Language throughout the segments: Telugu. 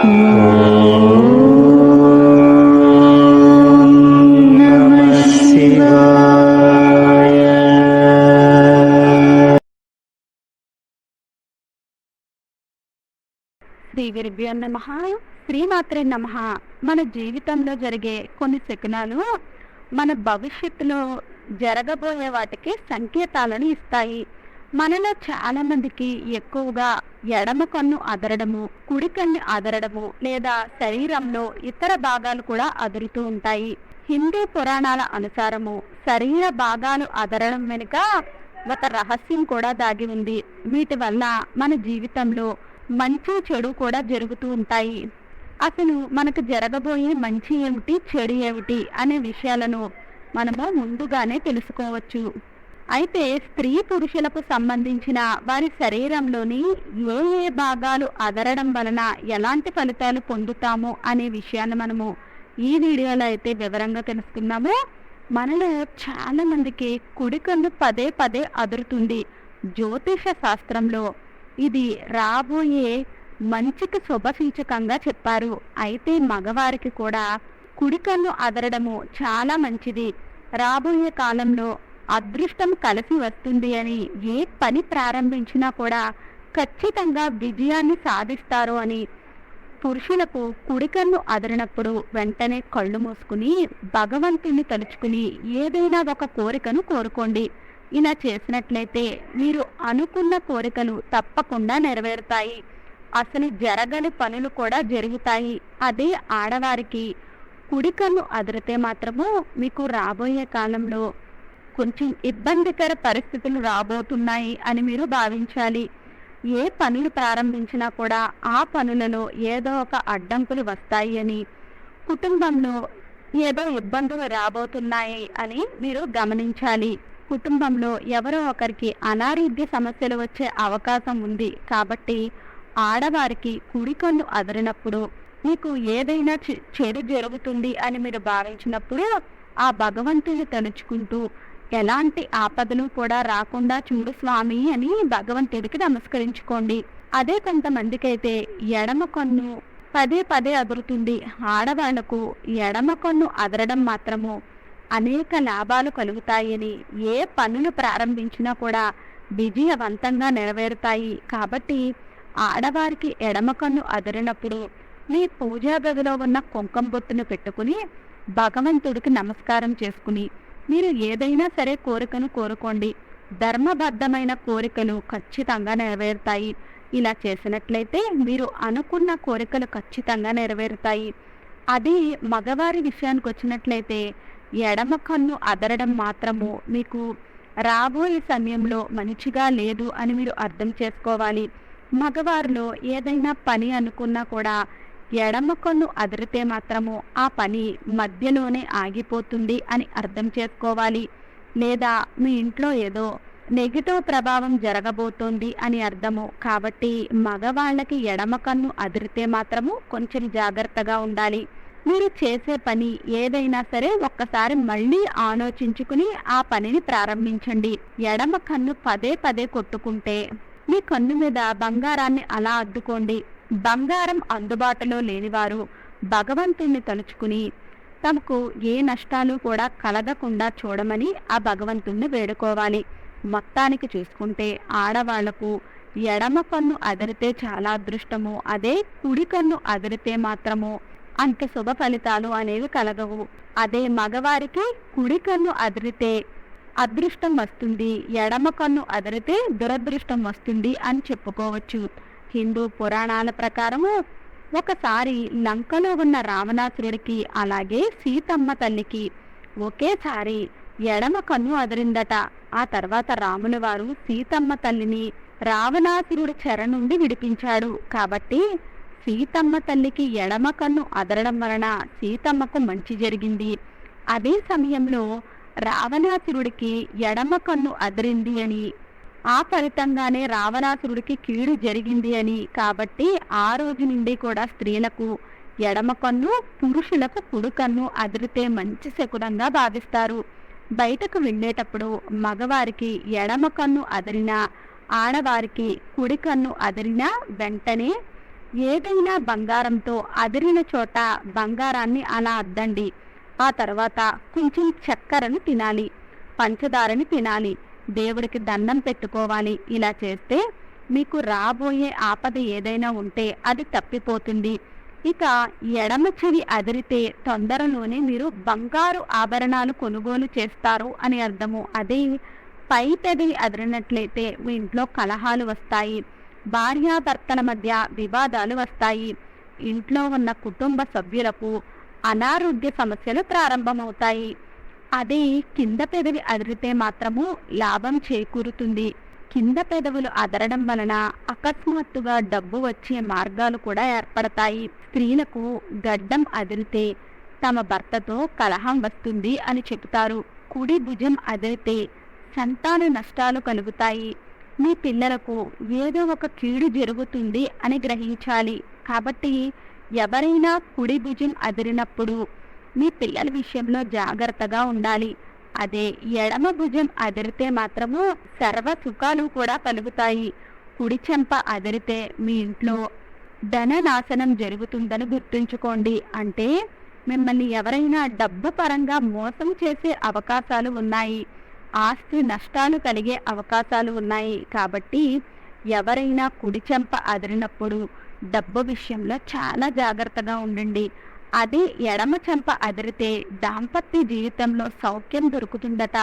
నమః శ్రీ నమ. శ్రీమాత్రే నమ. మన జీవితంలో జరిగే కొన్ని శకునాలు మన భవిష్యత్తులో జరగబోయే వాటికి సంకేతాలను ఇస్తాయి. మనలో చాలా మందికి ఎక్కువగా ఎడమ కన్ను అదరడము కుడి కన్ను అదరడము లేదా శరీరంలో ఇతర భాగాలు కూడా అదురుతూ ఉంటాయి. హిందూ పురాణాల అనుసారము శరీర భాగాలు అదరడం వెనుక ఒక రహస్యం కూడా దాగి ఉంది. వీటి వల్ల మన జీవితంలో మంచి చెడు కూడా జరుగుతూ ఉంటాయి. అసలు మనకు జరగబోయే మంచి ఏమిటి చెడు ఏమిటి అనే విషయాలను మనము ముందుగానే తెలుసుకోవచ్చు. అయితే స్త్రీ పురుషులకు సంబంధించిన వారి శరీరంలోని ఏ ఏ భాగాలు అదరడం వలన ఎలాంటి ఫలితాలు పొందుతాము అనే విషయాన్ని మనము ఈ వీడియోలో అయితే వివరంగా తెలుసుకున్నాము మనలో చాలా మందికి కుడికన్ను పదే పదే అదురుతుంది. జ్యోతిష శాస్త్రంలో ఇది రాబోయే మంచికి శుభసూచకంగా చెప్పారు. అయితే మగవారికి కూడా కుడికన్ను అదరడము చాలా మంచిది. రాబోయే కాలంలో అదృష్టం కలిసి వస్తుంది అని ఏ పని ప్రారంభించినా కూడా ఖచ్చితంగా విజయాన్ని సాధిస్తారు అని పురుషులకు కుడికన్ను అదరినప్పుడు వెంటనే కళ్ళు మూసుకుని భగవంతుని తలుచుకుని ఏదైనా ఒక కోరికను కోరుకోండి. ఇలా చేసినట్లయితే మీరు అనుకున్న కోరికలు తప్పకుండా నెరవేరుతాయి. అసలు జరగని పనులు కూడా జరుగుతాయి. అదే ఆడవారికి కుడికన్ను అదిరితే మాత్రము మీకు రాబోయే కాలంలో కొంచెం ఇబ్బందికర పరిస్థితులు రాబోతున్నాయి అని మీరు భావించాలి. ఏ పనులు ప్రారంభించినా కూడా ఆ పనులలో ఏదో ఒక అడ్డంకులు వస్తాయి అని కుటుంబంలో ఏదో ఇబ్బందులు రాబోతున్నాయి అని మీరు గమనించాలి. కుటుంబంలో ఎవరో ఒకరికి అనారోగ్య సమస్యలు వచ్చే అవకాశం ఉంది కాబట్టి ఆడవారికి కుడికొన్ను అదరినప్పుడు మీకు ఏదైనా చె- చెడు జరుగుతుంది అని మీరు భావించినప్పుడు ఆ భగవంతుని తలుచుకుంటూ ఎలాంటి ఆపదలు కూడా రాకుండా చూడు స్వామి అని భగవంతుడికి నమస్కరించుకోండి. అదే కొంతమందికైతే ఎడమ కన్ను పదే పదే అదురుతుంది. ఆడవాళ్ళకు ఎడమ కన్ను అదరడం మాత్రము అనేక లాభాలు కలుగుతాయని ఏ పనులు ప్రారంభించినా కూడా విజయవంతంగా నెరవేరుతాయి. కాబట్టి ఆడవారికి ఎడమ కన్ను అదిరినప్పుడు మీ పూజా గదిలో ఉన్న కుంకుమ బొట్టును పెట్టుకుని భగవంతుడికి నమస్కారం చేసుకుని మీరు ఏదైనా సరే కోరికను కోరుకోండి. ధర్మబద్ధమైన కోరికలు ఖచ్చితంగా నెరవేరుతాయి. ఇలా చేసినట్లయితే మీరు అనుకున్న కోరికలు ఖచ్చితంగా నెరవేరుతాయి. అది మగవారి విషయానికి వచ్చినట్లయితే ఎడమ కన్ను అదరడం మాత్రము మీకు రాబోయే సమయంలో మంచిగా లేదు అని మీరు అర్థం చేసుకోవాలి. మగవారిలో ఏదైనా పని అనుకున్నా కూడా ఎడమ కన్ను అదిరితే మాత్రము ఆ పని మధ్యలోనే ఆగిపోతుంది అని అర్థం చేసుకోవాలి. లేదా మీ ఇంట్లో ఏదో నెగిటివ్ ప్రభావం జరగబోతోంది అని అర్థము. కాబట్టి మగవాళ్ళకి ఎడమ కన్ను అదిరితే మాత్రము కొంచెం జాగ్రత్తగా ఉండాలి. మీరు చేసే పని ఏదైనా సరే ఒక్కసారి మళ్ళీ ఆలోచించుకుని ఆ పనిని ప్రారంభించండి. ఎడమ కన్ను పదే పదే కొట్టుకుంటే మీ కన్ను మీద బంగారాన్ని అలా అద్దుకోండి. బంగారం అందుబాటులో లేనివారు భగవంతుణ్ణి తలుచుకుని తమకు ఏ నష్టాలు కూడా కలగకుండా చూడమని ఆ భగవంతుణ్ణి వేడుకోవాలి. మొత్తానికి చూసుకుంటే ఆడవాళ్ళకు ఎడమ కన్ను అదిరితే చాలా అదృష్టము అదే కుడి కన్ను అదిరితే మాత్రము అంత శుభ ఫలితాలు అనేవి కలగవు. అదే మగవారికి కుడి కన్ను అదిరితే అదృష్టం వస్తుంది ఎడమ కన్ను అదిరితే దురదృష్టం వస్తుంది అని చెప్పుకోవచ్చు. హిందూ పురాణాల ప్రకారము ఒకసారి లంకలో ఉన్న రావణాసురుడికి అలాగే సీతమ్మ తల్లికి ఒకేసారి ఎడమ కన్ను అదిరిందట. ఆ తర్వాత రాముని వారు సీతమ్మ తల్లిని రావణాసురుడి చెర నుండి విడిపించాడు. కాబట్టి సీతమ్మ తల్లికి ఎడమ కన్ను అదరడం వలన సీతమ్మకు మంచి జరిగింది. అదే సమయంలో రావణాసురుడికి ఎడమ కన్ను అదిరింది అని ఆ ఫలితంగానే రావణాసురుడికి కీడు జరిగింది అని. కాబట్టి ఆ రోజు నుండి కూడా స్త్రీలకు ఎడమ కన్ను పురుషులకు కుడి కన్ను అదిరితే మంచి శకునంగా భావిస్తారు. బయటకు వెళ్ళేటప్పుడు మగవారికి ఎడమ కన్ను అదిరినా ఆడవారికి కుడి కన్ను అదిరినా వెంటనే ఏదైనా బంగారంతో అదిరిన చోట బంగారాన్ని అలా అద్దండి. ఆ తర్వాత కొంచెం చక్కెరను తినాలి పంచదారని తినాలి. దేవుడికి దండం పెట్టుకోవాలి. ఇలా చేస్తే మీకు రాబోయే ఆపద ఏదైనా ఉంటే అది తప్పిపోతుంది. ఇక ఎడమ చెవి అదిరితే తొందరలోనే మీరు బంగారు ఆభరణాలు కొనుగోలు చేస్తారు అని అర్థము. అదే పై పెదవి అదిరినట్లయితే మీ ఇంట్లో కలహాలు వస్తాయి. భార్యాభర్తల మధ్య వివాదాలు వస్తాయి. ఇంట్లో ఉన్న కుటుంబ సభ్యులకు అనారోగ్య సమస్యలు ప్రారంభమవుతాయి. అదే కింద పెదవి అదిరితే మాత్రము లాభం చేకూరుతుంది. కింద పెదవులు అదరడం వలన అకస్మాత్తుగా డబ్బు వచ్చే మార్గాలు కూడా ఏర్పడతాయి. స్త్రీలకు గడ్డం అదిరితే తమ భర్తతో కలహం వస్తుంది అని చెబుతారు. కుడి భుజం అదిరితే సంతాన నష్టాలు కలుగుతాయి. మీ పిల్లలకు ఏదో ఒక కీడు జరుగుతుంది అని గ్రహించాలి. కాబట్టి ఎవరైనా కుడి భుజం అదిరినప్పుడు మీ పిల్లల విషయంలో జాగ్రత్తగా ఉండాలి. అదే ఎడమ భుజం అదిరితే మాత్రము సర్వ సుఖాలు కూడా కలుగుతాయి. కుడి చెంప అదిరితే మీ ఇంట్లో ధన నాశనం జరుగుతుందని గుర్తుంచుకోండి. అంటే మిమ్మల్ని ఎవరైనా డబ్బు పరంగా మోసం చేసే అవకాశాలు ఉన్నాయి. ఆస్తి నష్టాలు కలిగే అవకాశాలు ఉన్నాయి. కాబట్టి ఎవరైనా కుడి చెంప అదిరినప్పుడు డబ్బు విషయంలో చాలా జాగ్రత్తగా ఉండండి. అదే ఎడమ చెంప అదిరితే దాంపత్య జీవితంలో సౌఖ్యం దొరుకుతుందట.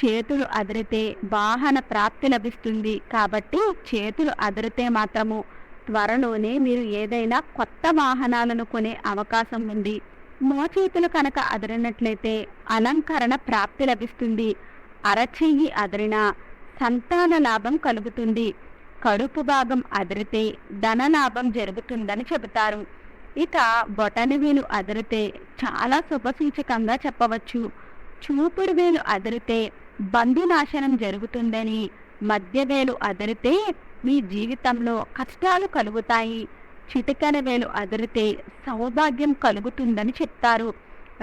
చేతులు అదిరితే వాహన ప్రాప్తి లభిస్తుంది. కాబట్టి చేతులు అదిరితే మాత్రము త్వరలోనే మీరు ఏదైనా కొత్త వాహనాలను కొనే అవకాశం ఉంది. మోచేతులు కనుక అదిరినట్లయితే అలంకరణ ప్రాప్తి లభిస్తుంది. అరచెయ్యి అదిరిన సంతాన లాభం కలుగుతుంది. కడుపు భాగం అదిరితే ధన లాభం జరుగుతుందని చెబుతారు. ఇక బొటన వేలు అదిరితే చాలా శుభసూచకంగా చెప్పవచ్చు. చూపుడు వేలు అదిరితే బంధునాశనం జరుగుతుందని మధ్య వేలు అదిరితే మీ జీవితంలో కష్టాలు కలుగుతాయి. చిటికన వేలు అదిరితే సౌభాగ్యం కలుగుతుందని చెప్తారు.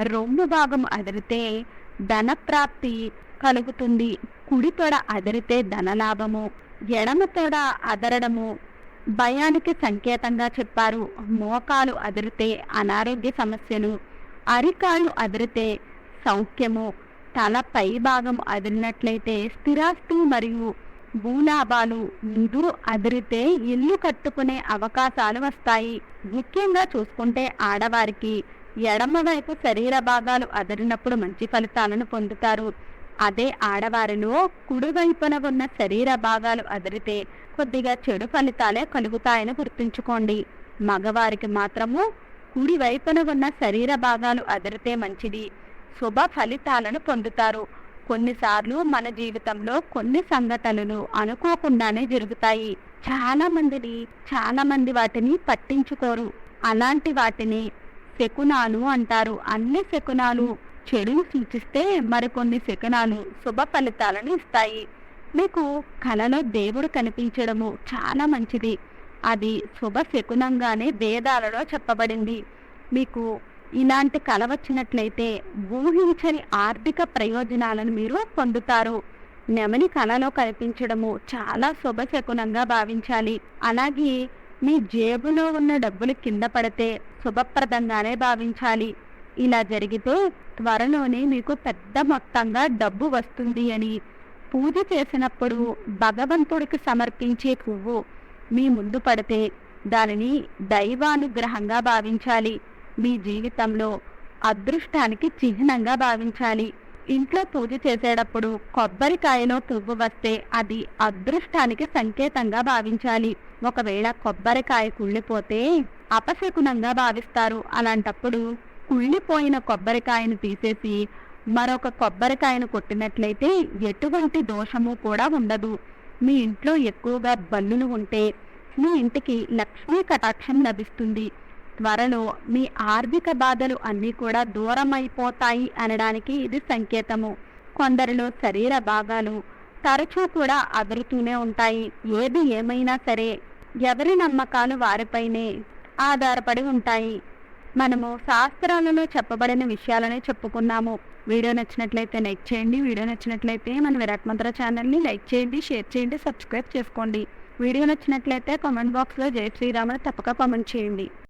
రొమ్ము భాగం అదిరితే ధన ప్రాప్తి కలుగుతుంది. కుడి తొడ అదిరితే ధనలాభము. ఎడమ తొడ అదరడము. భయానికి సంకేతంగా చెప్పారు. మోకాలు అదిరితే అనారోగ్య సమస్యలు అరికాలు అదిరితే సౌఖ్యము తల పై భాగం అదిరినట్లయితే స్థిరాస్తి మరియు భూలాభాలు ముందు అదిరితే ఇల్లు కట్టుకునే అవకాశాలు వస్తాయి. ముఖ్యంగా చూసుకుంటే ఆడవారికి ఎడమవైపు శరీర భాగాలు అదిరినప్పుడు మంచి ఫలితాలను పొందుతారు. అదే ఆడవారిలో కుడివైపున ఉన్న శరీర భాగాలు అదిరితే కొద్దిగా చెడు ఫలితాలే కలుగుతాయని గుర్తుంచుకోండి. మగవారికి మాత్రము కుడివైపున ఉన్న శరీర భాగాలు అదిరితే మంచిది. శుభ ఫలితాలను పొందుతారు. కొన్నిసార్లు మన జీవితంలో కొన్ని సంఘటనలు అనుకోకుండానే జరుగుతాయి. చాలా మందిని చాలా మంది వాటిని పట్టించుకోరు. అలాంటి వాటిని శకునాలు అంటారు. అన్ని శకునాలు చెడును సూచిస్తే మరికొన్ని శకునాలు శుభ ఫలితాలను ఇస్తాయి. మీకు కలలో దేవుడు కనిపించడము చాలా మంచిది. అది శుభ శకునంగానే వేదాలలో చెప్పబడింది. మీకు ఇలాంటి కళ వచ్చినట్లయితే ఊహించని ఆర్థిక ప్రయోజనాలను మీరు పొందుతారు. నెమలి కళలో కనిపించడము చాలా శుభశకునంగా భావించాలి. అలాగే మీ జేబులో ఉన్న డబ్బులు కింద పడితే శుభప్రదంగానే భావించాలి. ఇలా జరిగితే త్వరలోనే మీకు పెద్ద మొత్తంగా డబ్బు వస్తుంది అని. పూజ చేసినప్పుడు భగవంతుడికి సమర్పించే పువ్వు మీ ముందు పడితే దానిని దైవానుగ్రహంగా భావించాలి. మీ జీవితంలో అదృష్టానికి చిహ్నంగా భావించాలి. ఇంట్లో పూజ చేసేటప్పుడు కొబ్బరికాయలో పువ్వు వస్తే అది అదృష్టానికి సంకేతంగా భావించాలి. ఒకవేళ కొబ్బరికాయ కుళ్ళిపోతే అపశకునంగా భావిస్తారు. అలాంటప్పుడు కుళ్ళిపోయిన కొబ్బరికాయను తీసేసి మరొక కొబ్బరికాయను కొట్టినట్లయితే ఎటువంటి దోషము కూడా ఉండదు. మీ ఇంట్లో ఎక్కువగా బల్లులు ఉంటే మీ ఇంటికి లక్ష్మీ కటాక్షం లభిస్తుంది. త్వరలో మీ ఆర్థిక బాధలు అన్నీ కూడా దూరమైపోతాయి అనడానికి ఇది సంకేతము. కొందరిలో శరీర భాగాలు తరచూ కూడా అదురుతూనే ఉంటాయి. ఏది ఏమైనా సరే ఎవరి నమ్మకాలు వారిపైనే ఆధారపడి ఉంటాయి. మనము శాస్త్రాలలో చెప్పబడిన విషయాలనే చెప్పుకున్నాము. వీడియో నచ్చినట్లయితే లైక్ చేయండి. వీడియో నచ్చినట్లయితే మన విరాట్ మంత్ర ఛానల్ని లైక్ చేయండి షేర్ చేయండి సబ్స్క్రైబ్ చేసుకోండి. వీడియో నచ్చినట్లయితే కామెంట్ బాక్స్లో జై శ్రీరామ్ తప్పక కామెంట్ చేయండి.